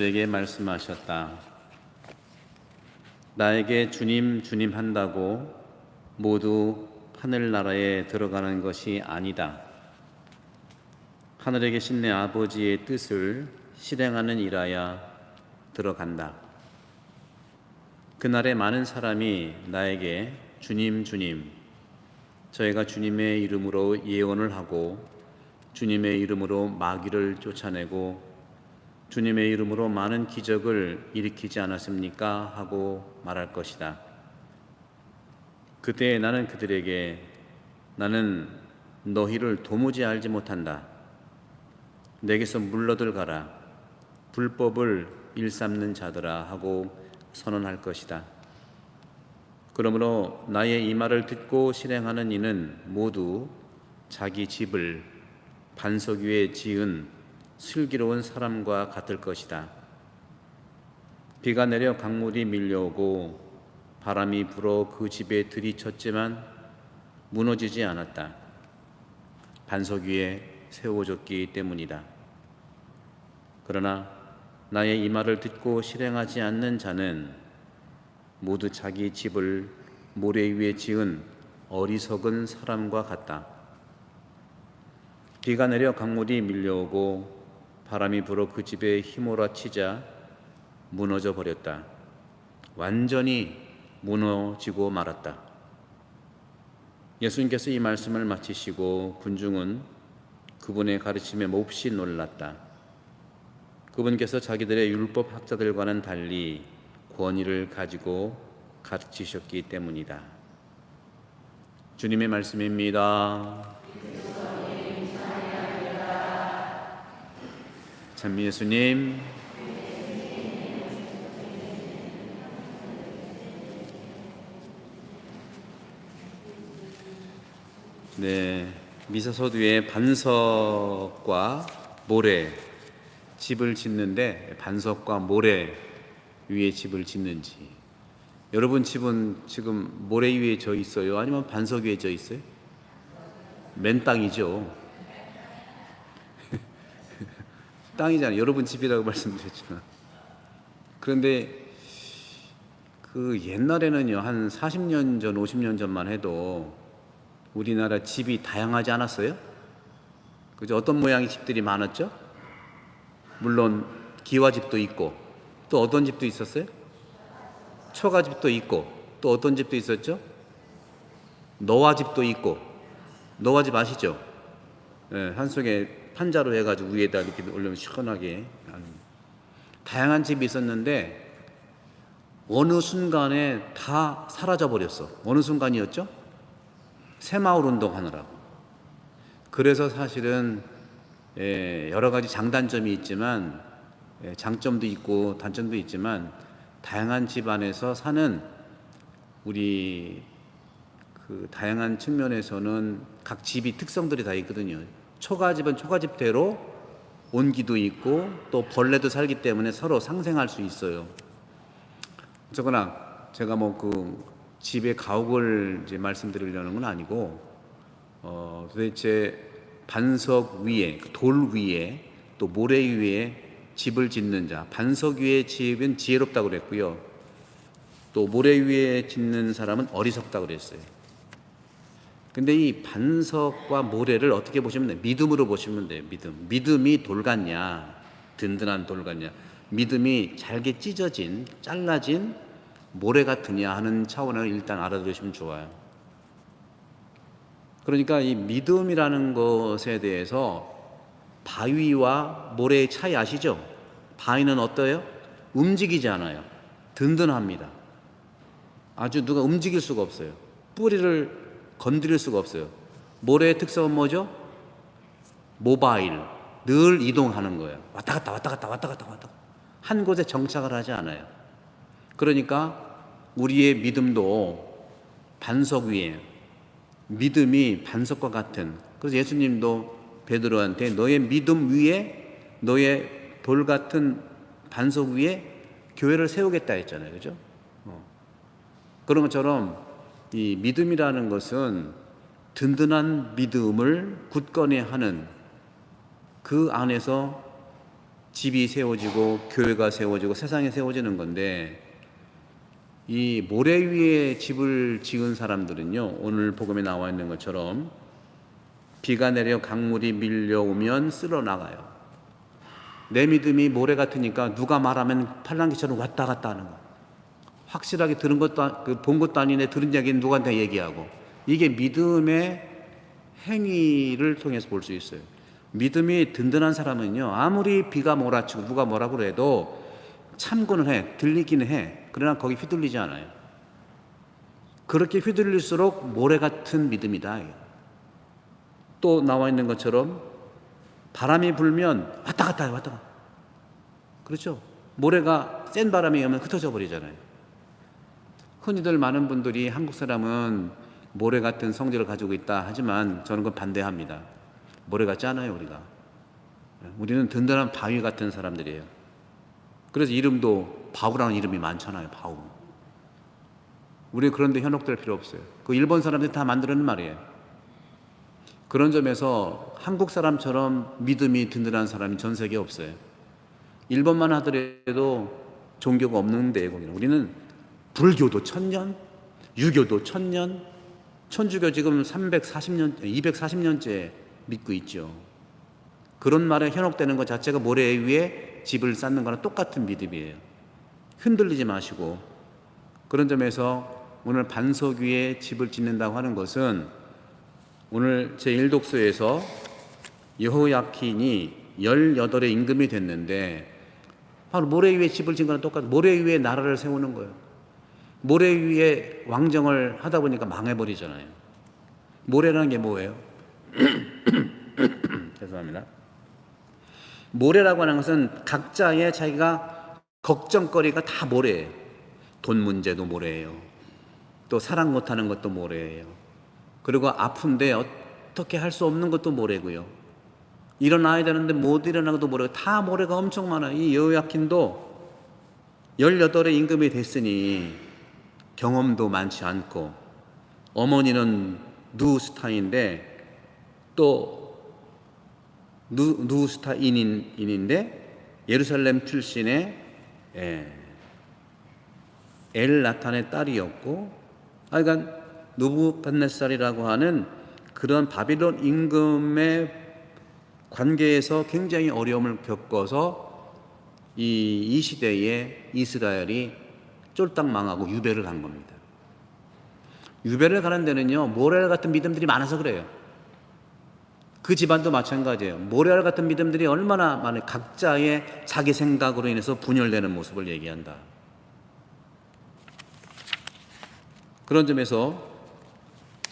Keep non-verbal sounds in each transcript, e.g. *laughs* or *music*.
에게 말씀하셨다. 나에게 주님 주님 한다고 모두 하늘나라에 들어가는 것이 아니다. 하늘에 계신 내 아버지의 뜻을 실행하는 일하야 들어간다. 그날에 많은 사람이 나에게 주님 주님 저희가 주님의 이름으로 예언을 하고 주님의 이름으로 마귀를 쫓아내고 주님의 이름으로 많은 기적을 일으키지 않았습니까? 하고 말할 것이다. 그때 나는 그들에게 나는 너희를 도무지 알지 못한다. 내게서 물러들 가라. 불법을 일삼는 자들아 하고 선언할 것이다. 그러므로 나의 이 말을 듣고 실행하는 이는 모두 자기 집을 반석 위에 지은 슬기로운 사람과 같을 것이다. 비가 내려 강물이 밀려오고 바람이 불어 그 집에 들이쳤지만 무너지지 않았다. 반석 위에 세워졌기 때문이다. 그러나 나의 이 말을 듣고 실행하지 않는 자는 모두 자기 집을 모래 위에 지은 어리석은 사람과 같다. 비가 내려 강물이 밀려오고 바람이 불어 그 집에 휘몰아치자 무너져 버렸다. 완전히 무너지고 말았다. 예수님께서 이 말씀을 마치시고 군중은 그분의 가르침에 몹시 놀랐다. 그분께서 자기들의 율법 학자들과는 달리 권위를 가지고 가르치셨기 때문이다. 주님의 말씀입니다. 참 예수님. 네, 미사서두에 반석과 모래 집을 짓는데 반석과 모래 위에 집을 짓는지 여러분 집은 지금 모래 위에 져 있어요? 아니면 반석 위에 져 있어요? 맨 땅이죠. 땅이잖아요. 여러분 집이라고 *laughs* 말씀드렸지만. 그런데 그 옛날에는요, 한 40년 전, 50년 전만 해도 우리나라 집이 다양하지 않았어요? 그죠? 어떤 모양의 집들이 많았죠? 물론 기와집도 있고 또 어떤 집도 있었어요? 초가집도 있고 또 어떤 집도 있었죠? 노화집도 있고 노화집 아시죠? 예, 한 속에 판자로 해가지고 위에다 이렇게 올리면 시원하게 하는 다양한 집이 있었는데 어느 순간에 다 사라져 버렸어. 어느 순간이었죠? 새마을 운동하느라고. 그래서 사실은 예, 여러 가지 장단점이 있지만 예, 장점도 있고 단점도 있지만 다양한 집안에서 사는 우리 그 다양한 측면에서는 각 집이 특성들이 다 있거든요. 초가집은 초가집대로 온기도 있고 또 벌레도 살기 때문에 서로 상생할 수 있어요. 어쨌거나 제가 뭐 그 집의 가옥을 이제 말씀드리려는 건 아니고 어 도대체 반석 위에 돌 위에 또 모래 위에 집을 짓는 자 반석 위에 집은 지혜롭다고 그랬고요. 또 모래 위에 짓는 사람은 어리석다고 그랬어요. 근데 이 반석과 모래를 어떻게 보시면 돼요? 믿음으로 보시면 돼요. 믿음. 믿음이 돌 같냐? 든든한 돌 같냐? 믿음이 잘게 찢어진, 잘라진 모래 같으냐 하는 차원을 일단 알아두시면 좋아요. 그러니까 이 믿음이라는 것에 대해서 바위와 모래의 차이 아시죠? 바위는 어때요? 움직이지 않아요. 든든합니다. 아주 누가 움직일 수가 없어요. 뿌리를 건드릴 수가 없어요. 모래의 특성은 뭐죠? 모바일. 늘 이동하는 거예요. 왔다 갔다 왔다 갔다 왔다 갔다 왔다. 한 곳에 정착을 하지 않아요. 그러니까 우리의 믿음도 반석 위에 믿음이 반석과 같은 그래서 예수님도 베드로한테 너의 믿음 위에 너의 돌 같은 반석 위에 교회를 세우겠다 했잖아요. 그죠? 어. 그런 것처럼 이 믿음이라는 것은 든든한 믿음을 굳건히 하는 그 안에서 집이 세워지고 교회가 세워지고 세상이 세워지는 건데 이 모래 위에 집을 지은 사람들은요 오늘 복음에 나와 있는 것처럼 비가 내려 강물이 밀려오면 쓸어 나가요. 내 믿음이 모래 같으니까 누가 말하면 팔랑귀처럼 왔다 갔다 하는 거. 확실하게 들은 것도 아- 그본 것도 아닌데 들은 이야기는 누구한테 얘기하고 이게 믿음의 행위를 통해서 볼 수 있어요. 믿음이 든든한 사람은요 아무리 비가 몰아치고 누가 뭐라 그래도 참고는 해 들리기는 해 그러나 거기 휘둘리지 않아요. 그렇게 휘둘릴수록 모래 같은 믿음이다. 또 나와 있는 것처럼 바람이 불면 왔다 갔다 해 왔다 갔다. 그렇죠? 모래가 센 바람이 오면 흩어져 버리잖아요. 흔히들 많은 분들이 한국 사람은 모래 같은 성질을 가지고 있다 하지만 저는 그건 반대합니다. 모래 같지 않아요, 우리가. 우리는 든든한 바위 같은 사람들이에요. 그래서 이름도 바우라는 이름이 많잖아요, 바우. 우리 그런데 현혹될 필요 없어요. 그 일본 사람들이 다 만들어낸 말이에요. 그런 점에서 한국 사람처럼 믿음이 든든한 사람이 전 세계에 없어요. 일본만 하더라도 종교가 없는데 우리는 불교도 천년, 유교도 천년, 천주교 지금 340년, 240년째 믿고 있죠. 그런 말에 현혹되는 것 자체가 모래 위에 집을 쌓는 거랑 똑같은 믿음이에요. 흔들리지 마시고 그런 점에서 오늘 반석 위에 집을 짓는다고 하는 것은 오늘 제 1독서에서 여호야킨이 18의 임금이 됐는데 바로 모래 위에 집을 짓는 거랑 똑같아요. 모래 위에 나라를 세우는 거예요. 모래 위에 왕정을 하다 보니까 망해버리잖아요. 모래라는 게 뭐예요? *clears throat* 죄송합니다. 모래라고 하는 것은 각자의 자기가 걱정거리가 다 모래예요. 돈 문제도 모래예요. 또 사랑 못하는 것도 모래예요. 그리고 아픈데 어떻게 할 수 없는 것도 모래고요. 일어나야 되는데 못 일어나는 것도 모래고 다 모래가 엄청 많아요. 이 여호야킨도 18의 임금이 됐으니 경험도 많지 않고 어머니는 누스타인데 또 누, 누스타인인인데 예루살렘 출신의 예, 엘 나탄의 딸이었고 아 그러니까 누부갓네살이라고 하는 그런 바빌론 임금의 관계에서 굉장히 어려움을 겪어서 이, 이 시대에 이스라엘이 쫄딱 망하고 유배를 간 겁니다. 유배를 가는 데는요, 모래알 같은 믿음들이 많아서 그래요. 그 집안도 마찬가지예요. 모래알 같은 믿음들이 얼마나 많은 각자의 자기 생각으로 인해서 분열되는 모습을 얘기한다. 그런 점에서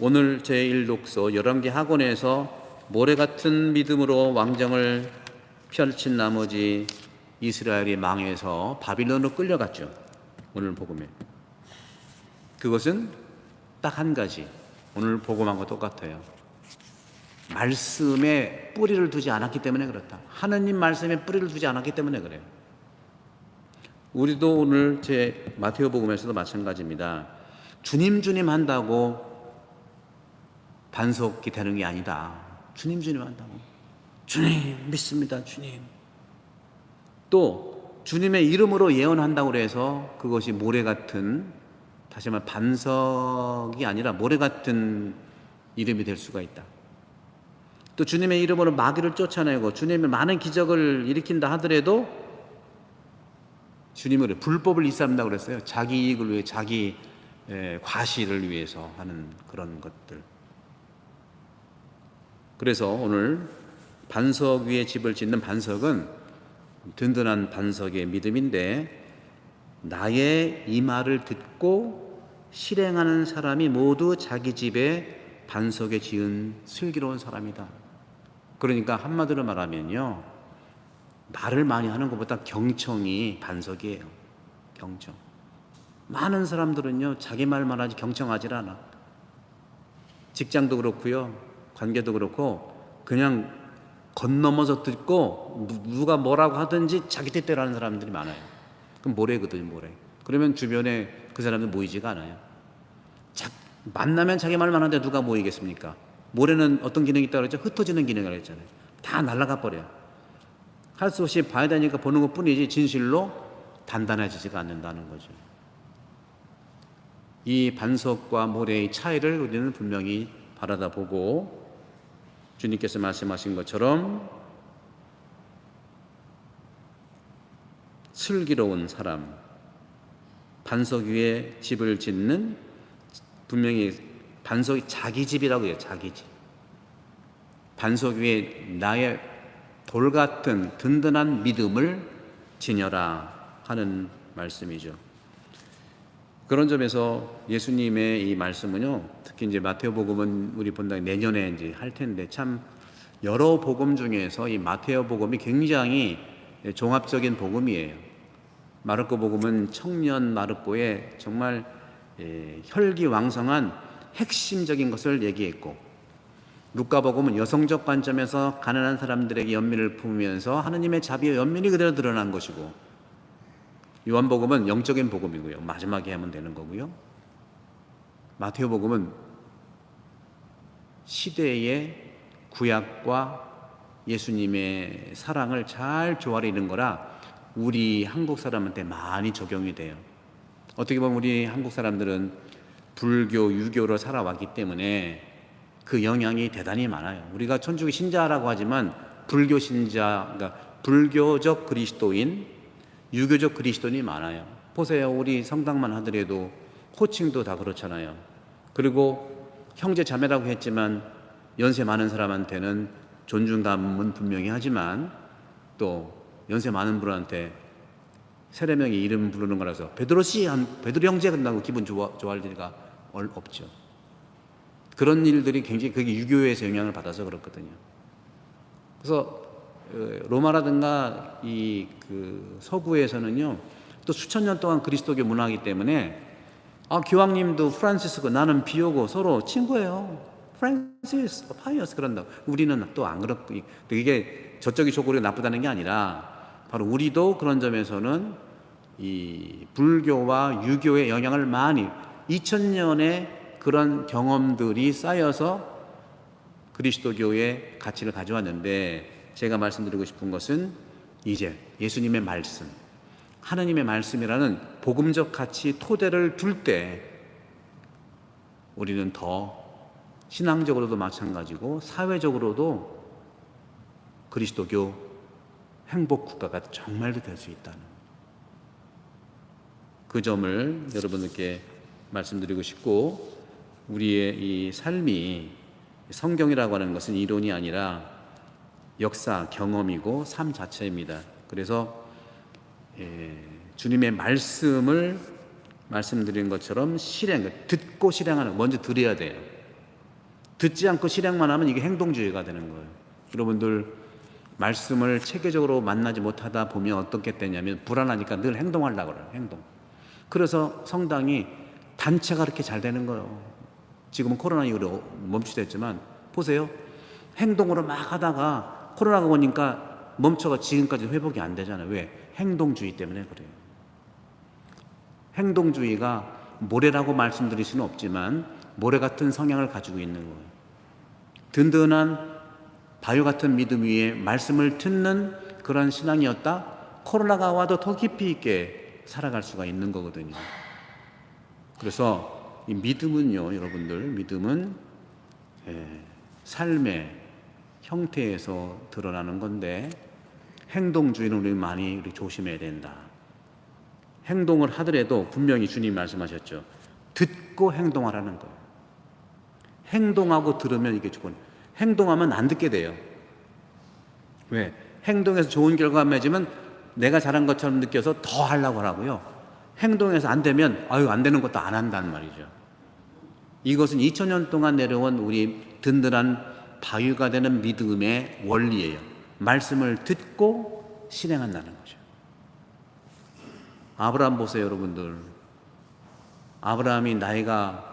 오늘 제1독서 11개 학원에서 모래 같은 믿음으로 왕정을 펼친 나머지 이스라엘이 망해서 바빌론으로 끌려갔죠. 오늘 복음에. 그것은 딱 한 가지. 오늘 복음하고 똑같아요. 말씀에 뿌리를 두지 않았기 때문에 그렇다. 하느님 말씀에 뿌리를 두지 않았기 때문에 그래요. 우리도 오늘 제 마테오 복음에서도 마찬가지입니다. 주님 주님 한다고 반석이 되는 게 아니다. 주님 주님 한다고. 주님 믿습니다. 주님. 또 주님의 이름으로 예언한다고 그래서 그것이 모래 같은 다시 말해 반석이 아니라 모래 같은 이름이 될 수가 있다. 또 주님의 이름으로 마귀를 쫓아내고 주님의 많은 기적을 일으킨다 하더라도 주님을 불법을 이싸는다고 그랬어요. 자기 이익을 위해 자기 에, 과시를 위해서 하는 그런 것들. 그래서 오늘 반석 위에 집을 짓는 반석은 든든한 반석의 믿음인데 나의 이 말을 듣고 실행하는 사람이 모두 자기 집에 반석에 지은 슬기로운 사람이다. 그러니까 한마디로 말하면요. 말을 많이 하는 것보다 경청이 반석이에요. 경청. 많은 사람들은요, 자기 말만 하지 경청하지 않아. 직장도 그렇고요, 관계도 그렇고, 그냥 건너머서 듣고, 누- 누가 뭐라고 하든지 자기 뜻대로 하는 사람들이 많아요. 그럼 모래거든요, 모래. 그러면 주변에 그 사람들 모이지가 않아요. 자, 만나면 자기 말만 하는데 누가 모이겠습니까? 모래는 어떤 기능이 있다고 그랬죠? 흩어지는 기능을 했잖아요. 다 날아가 버려요. 할 수 없이 봐야 되니까 보는 것 뿐이지 진실로 단단해지지가 않는다는 거죠. 이 반석과 모래의 차이를 우리는 분명히 바라다 보고 주님께서 말씀하신 것처럼 슬기로운 사람, 반석 위에 집을 짓는 분명히 반석이 자기 집이라고 해요. 자기 집. 반석 위에 나의 돌 같은 든든한 믿음을 지녀라 하는 말씀이죠. 그런 점에서 예수님의 이 말씀은요, 특히 이제 마테오복음은 우리 본당 내년에 이제 할 텐데 참 여러 복음 중에서 이 마테오 복음이 굉장히 종합적인 복음이에요. 마르코 복음은 청년 마르코의 정말 예, 혈기왕성한 핵심적인 것을 얘기했고 루카 복음은 여성적 관점에서 가난한 사람들에게 연민을 품으면서 하느님의 자비와 연민이 그대로 드러난 것이고 요한복음은 영적인 복음이고요. 마지막에 하면 되는 거고요. 마테오 복음은 시대의 구약과 예수님의 사랑을 잘 조아리는 거라 우리 한국 사람한테 많이 적용이 돼요. 어떻게 보면 우리 한국 사람들은 불교, 유교로 살아왔기 때문에 그 영향이 대단히 많아요. 우리가 천주교 신자라고 하지만 불교 신자, 그러니까 불교적 그리스도인, 유교적 그리스도인이 많아요. 보세요. 우리 성당만 하더라도 호칭도 다 그렇잖아요. 그리고 형제 자매라고 했지만 연세 많은 사람한테는 존중감은 분명히 하지만 또 연세 많은 분한테 세례 명의 이름 부르는 거라서 베드로 씨, 한 베드로 형제 끝나고 기분 좋아 좋아할 리가 없죠. 그런 일들이 굉장히 그게 유교에서 영향을 받아서 그렇거든요. 그래서 어, 로마라든가 이 그 서구에서는요 또 수천 년 동안 그리스도교 문화이기 때문에 아 교황님도 프란시스고 나는 비오고 서로 친구예요. 프란시스, 파이어스 그런다. 우리는 또 안 그렇고 이게 저쪽이 좋고 우리가 나쁘다는 게 아니라 바로 우리도 그런 점에서는 이 불교와 유교의 영향을 많이 2000년의 그런 경험들이 쌓여서 그리스도교의 가치를 가져왔는데 제가 말씀드리고 싶은 것은 이제 예수님의 말씀, 하나님의 말씀이라는 복음적 가치 토대를 둘 때 우리는 더 신앙적으로도 마찬가지고 사회적으로도 그리스도교 행복 국가가 정말로 될 수 있다는 그 점을 여러분들께 말씀드리고 싶고 우리의 이 삶이 성경이라고 하는 것은 이론이 아니라 역사, 경험이고 삶 자체입니다. 그래서 예, 주님의 말씀을 말씀드린 것처럼 실행, 듣고 실행하는 먼저 들어야 돼요. 듣지 않고 실행만 하면 이게 행동주의가 되는 거예요. 여러분들 말씀을 체계적으로 만나지 못하다 보면 어떻게 되냐면 불안하니까 늘 행동하려고 그래요. 행동. 그래서 성당이 단체가 그렇게 잘 되는 거예요. 지금은 코로나 이후로 멈추됐지만 보세요. 행동으로 막 하다가 코로나가 오니까 멈춰가 지금까지 회복이 안 되잖아요. 왜? 행동주의 때문에 그래요. 행동주의가 모래라고 말씀드릴 수는 없지만 모래 같은 성향을 가지고 있는 거예요. 든든한 바위 같은 믿음 위에 말씀을 듣는 그런 신앙이었다. 코로나가 와도 더 깊이 있게 살아갈 수가 있는 거거든요. 그래서 이 믿음은요, 여러분들, 믿음은 예, 삶의 형태에서 드러나는 건데 행동주의는 우리 많이 조심해야 된다. 행동을 하더라도 분명히 주님 말씀하셨죠. 듣고 행동하라는 거예요. 행동하고 들으면 이게 좋은. 행동하면 안 듣게 돼요. 왜? 행동에서 좋은 결과가 맺으면 내가 잘한 것처럼 느껴서 더 하려고 하고요. 행동에서 안 되면 아유 안 되는 것도 안 한다는 말이죠. 이것은 2000년 동안 내려온 우리 든든한 바위가 되는 믿음의 원리예요. 말씀을 듣고 실행한다는 거죠. 아브라함 보세요, 여러분들. 아브라함이 나이가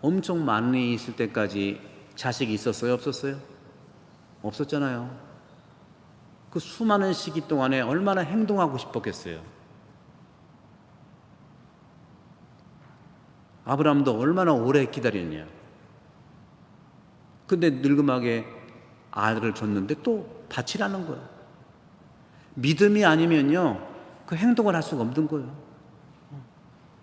엄청 많이 있을 때까지 자식이 있었어요? 없었어요? 없었잖아요. 그 수많은 시기 동안에 얼마나 행동하고 싶었겠어요. 아브라함도 얼마나 오래 기다렸냐. 근데 늙음하게 아들을 줬는데 또 바치라는 거예요. 믿음이 아니면요, 그 행동을 할 수가 없는 거예요.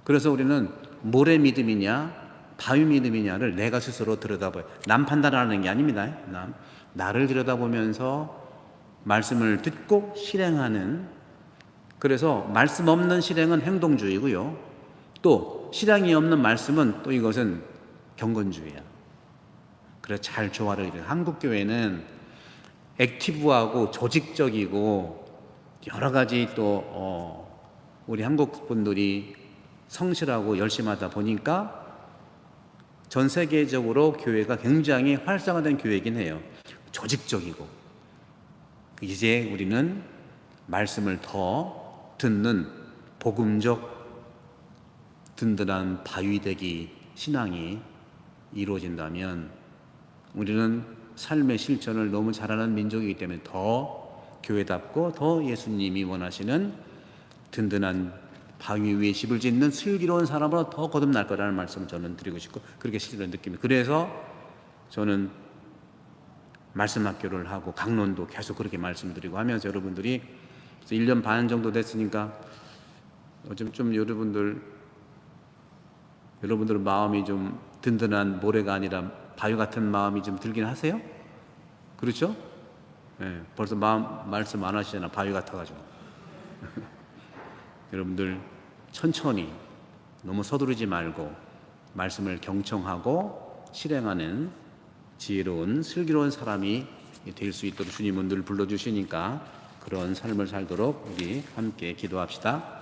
그래서 우리는 모래 믿음이냐, 바위 믿음이냐를 내가 스스로 들여다봐요. 남 판단하는 게 아닙니다. 남. 나를 들여다보면서 말씀을 듣고 실행하는 그래서 말씀 없는 실행은 행동주의고요. 또 실행이 없는 말씀은 또 이것은 경건주의야. 그래서 잘 조화를 이루는 한국 교회는 액티브하고 조직적이고 여러 가지 또 어, 우리 한국 분들이 성실하고 열심히 하다 보니까 전 세계적으로 교회가 굉장히 활성화된 교회이긴 해요. 조직적이고 이제 우리는 말씀을 더 듣는 복음적 든든한 바위 되기 신앙이 이루어진다면 우리는 삶의 실천을 너무 잘하는 민족이기 때문에 더 교회답고 더 예수님이 원하시는 든든한 바위 위에 집을 짓는 슬기로운 사람으로 더 거듭날 거라는 말씀을 저는 드리고 싶고 그렇게 실제로 느낍니다. 그래서 저는 말씀 학교를 하고 강론도 계속 그렇게 말씀드리고 하면서 여러분들이 1년 반 정도 됐으니까 좀, 좀 여러분들 여러분들 마음이 좀 든든한 모래가 아니라 바위 같은 마음이 좀 들긴 하세요? 그렇죠? 예, 벌써 마음 말씀 안 하시잖아 바위 같아가지고 *laughs* 여러분들 천천히 너무 서두르지 말고 말씀을 경청하고 실행하는 지혜로운 슬기로운 사람이 될 수 있도록 주님은 늘 불러주시니까 그런 삶을 살도록 우리 함께 기도합시다.